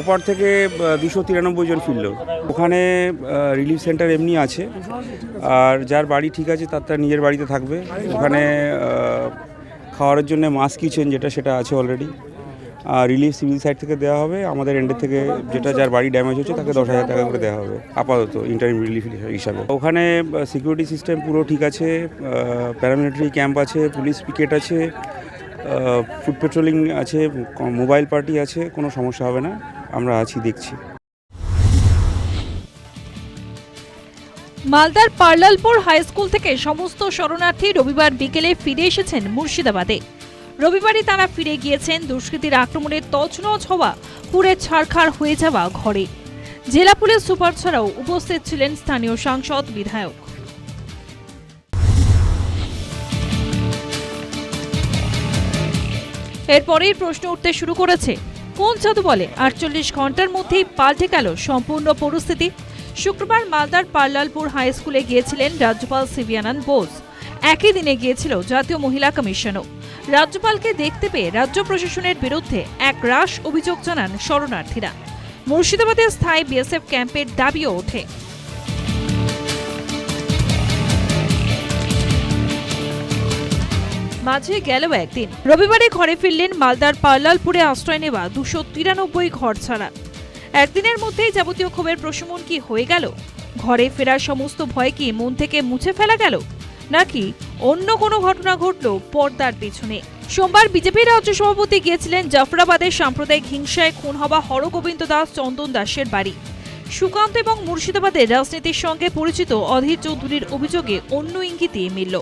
ওপার থেকে দুশো তিরানব্বই জন ফিরল। ওখানে রিলিফ সেন্টার এমনি আছে। আর যার বাড়ি ঠিক আছে তার তার নিজের বাড়িতে থাকবে। ওখানে আহ, খাওয়ারের জন্য মাস্ক কিচেন যেটা সেটা আছে অলরেডি আর রিলিফ সিভিল সাইড থেকে দেওয়া হবে। আমাদের এন্ডের থেকে যেটা যার বাড়ি ড্যামেজ হচ্ছে তাকে দশ হাজার টাকা করে দেওয়া হবে। আপাতত ইন্টারিম রিলিফ হিসাবে। ওখানে সিকিউরিটি সিস্টেম পুরো ঠিক আছে। প্যারামিলিটারি ক্যাম্প আছে পুলিশ পিকেট আছে। ফুড পেট্রোলিং আছে মোবাইল পার্টি আছে কোনো সমস্যা হবে না। আমরা আছি, দেখছি। মালদার পার্লালপুর হাই স্কুল থেকে সমস্ত শরণার্থী রবিবার বিকেলে ফিরে এসেছেন মুর্শিদাবাদে। রবিবারই তারা ফিরে গিয়েছেন, দুষ্কৃতীর আক্রমণে তছনছ হওয়া পুরে ছাড়খাড় হয়ে যাওয়া ঘরে। জেলা পুলিশ সুপার ছাড়াও উপস্থিত ছিলেন স্থানীয় সাংসদ, বিধায়ক। এরপরেই প্রশ্ন উঠতে শুরু করেছে জাদু বলে? আটচল্লিশ ঘণ্টার মধ্যেই পাল্টে গেল সম্পূর্ণ পরিস্থিতি। শুক্রবার মালদার পার্লালপুর হাই স্কুলে গিয়েছিলেন রাজ্যপাল সিভিয়ানন্দ বোস। একই দিনে গিয়েছিল জাতীয় মহিলা কমিশনও। রাজ্যপালকে দেখতে পেয়ে রাজ্য প্রশাসনের বিরুদ্ধে এক রাশ অভিযোগ জানান শরণার্থীরা। মুর্শিদাবাদের স্থায়ী বিএসএফ ক্যাম্পের দাবিও ওঠে। মাঝে গেল একদিন। রবিবারে ঘরে ফিরলেন মালদার পার্লালপুরে আশ্রয় নেওয়া দুশো তিরানব্বই ঘর ছাড়া। একদিনের মধ্যেই যাবতীয় ক্ষোভের প্রশমন কি হয়ে গেল? ঘরে ফেরার সমস্ত ভয় কি মন থেকে মুছে ফেলা গেল? নাকি অন্য কোনো ঘটনা ঘটল পর্দার পেছনে? সোমবার বিজেপির রাজ্য সভাপতি গিয়েছিলেন জাফরাবাদের সাম্প্রদায়িক হিংসায় খুন হওয়া হরগোবিন্দ দাস, চন্দন দাসের বাড়ি। সুকান্ত এবং মুর্শিদাবাদের রাজনীতির সঙ্গে পরিচিত অধীর চৌধুরীর অভিযোগে অন্য ইঙ্গিতে মিলল।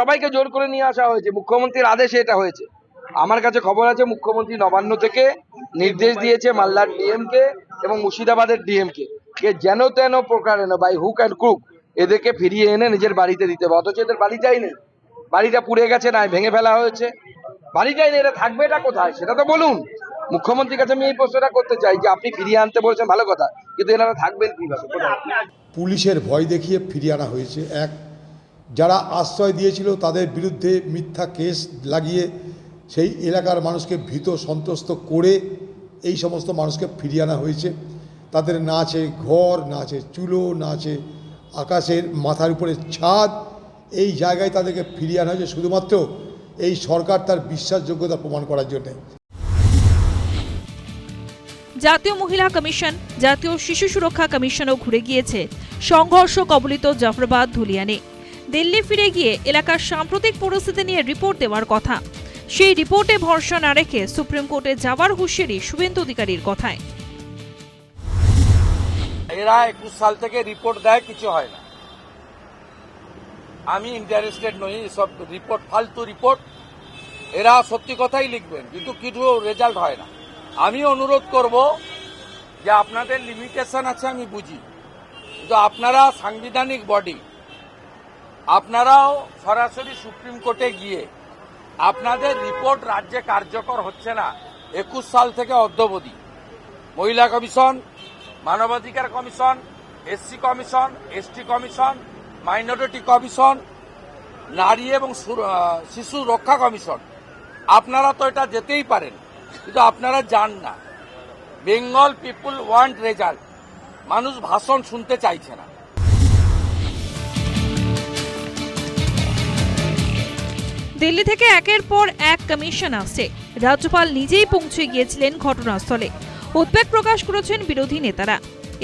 সবাইকে জোর করে নিয়ে আসা হয়েছে। মুখ্যমন্ত্রীর আদেশে এটা হয়েছে। আমার কাছে খবর আছে, মুখ্যমন্ত্রী নবান্ন থেকে নির্দেশ দিয়েছে মালদার ডিএমকে এবং মুর্শিদাবাদের ডিএমকে কে যেন তেন প্রকার প্রকারে বাই হুক অ্যান্ড ক্রুক এদেরকে ফিরিয়ে এনে নিজের বাড়িতে দিতে হবে। অথচ এদের বাড়িটাই নেই বাড়িটা পুড়ে গেছে না ভেঙে ফেলা হয়েছে। বাড়িটাই নেই এটা থাকবে এটা কোথায়? সেটা তো বলুন। মুখ্যমন্ত্রীর কাছে আমি এই প্রশ্নটা করতে চাই যে আপনি ফিরিয়ে আনতে বলছেন, ভালো কথা। কিন্তু এনারা থাকবেন কীভাবে? পুলিশের ভয় দেখিয়ে ফিরিয়ে আনা হয়েছে। এক যারা আশ্রয় দিয়েছিল তাদের বিরুদ্ধে মিথ্যা কেস লাগিয়ে সেই এলাকার মানুষকে ভীত সন্ত্রস্ত করে এই সমস্ত মানুষকে ফিরিয়ে আনা হয়েছে। তাদের না আছে ঘর, না আছে চুলো, না আছে আকাশের মাথার উপরে ছাদ। এই জায়গায় তাদেরকে ফিরিয়ে আনা হয়েছে শুধুমাত্র এই সরকার তার বিশ্বাসযোগ্যতা প্রমাণ করার জন্যে। জাতীয় মহিলা কমিশন, জাতীয় শিশু সুরক্ষা কমিশনও ঘুরে গিয়েছে। সংঘর্ষ কবলিত জাফরাবাদ ধুলিয়ানে। দিল্লি ফিরে গিয়ে এলাকার সাম্প্রতিক পরিস্থিতি নিয়ে রিপোর্ট দেওয়ার কথা। সেই রিপোর্টে ভরসা না রেখে সুপ্রিম কোর্টে যাওয়ার হুঁশিয়ারি শুভেন্দু অধিকারীর কথায়। এরা একুশ সাল থেকে রিপোর্ট দেয়, কিছু হয় না। আমি ইন্টারেস্টেড নই, সব রিপোর্ট, ফালতু রিপোর্ট, এরা সত্যি কথাই লিখবেন, কিন্তু কিছু রেজাল্ট হয় না। আমি অনুরোধ করব যে আপনাদের লিমিটেশন আছে, আমি বুঝি। কিন্তু আপনারা সাংবিধানিক বডি আপনারাও সরাসরি সুপ্রিম কোর্টে গিয়ে আপনাদের রিপোর্ট রাজ্যে কার্যকর হচ্ছে না। একুশ সাল থেকে অদ্যবধি। মহিলা কমিশন, মানবাধিকার commission, SC commission, ST commission, minority commission, নারী এবং শিশু রক্ষা কমিশন। আপনারা তো এটা যেতেই পারেন, কিন্তু আপনারা যান না। Bengal people want result. মানুষ ভাষণ শুনতে চাইছে না। দিল্লি থেকে একের পর এক কমিশন আসছে। রাজ্যপাল নিজেই পৌঁছে গিয়েছিলেন ঘটনাস্থলে। উদ্বেগ প্রকাশ করেছেন বিরোধী নেতারা।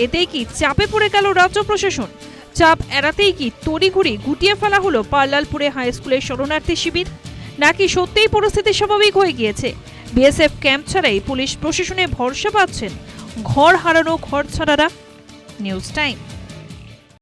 এতেই কি চাপে পড়ে গেল রাজ্য প্রশাসন? চাপ এড়াতেই কি তড়িঘড়ি গুটিয়ে ফেলা হলো পার্লালপুরে হাই স্কুলের শরণার্থী শিবির? নাকি সত্যিই পরিস্থিতি স্বাভাবিক হয়ে গিয়েছে? বিএসএফ ক্যাম্প ছাড়াই পুলিশ প্রশাসনে ভরসা পাচ্ছেন ঘর হারানো ঘর ছাড়ারা। News time.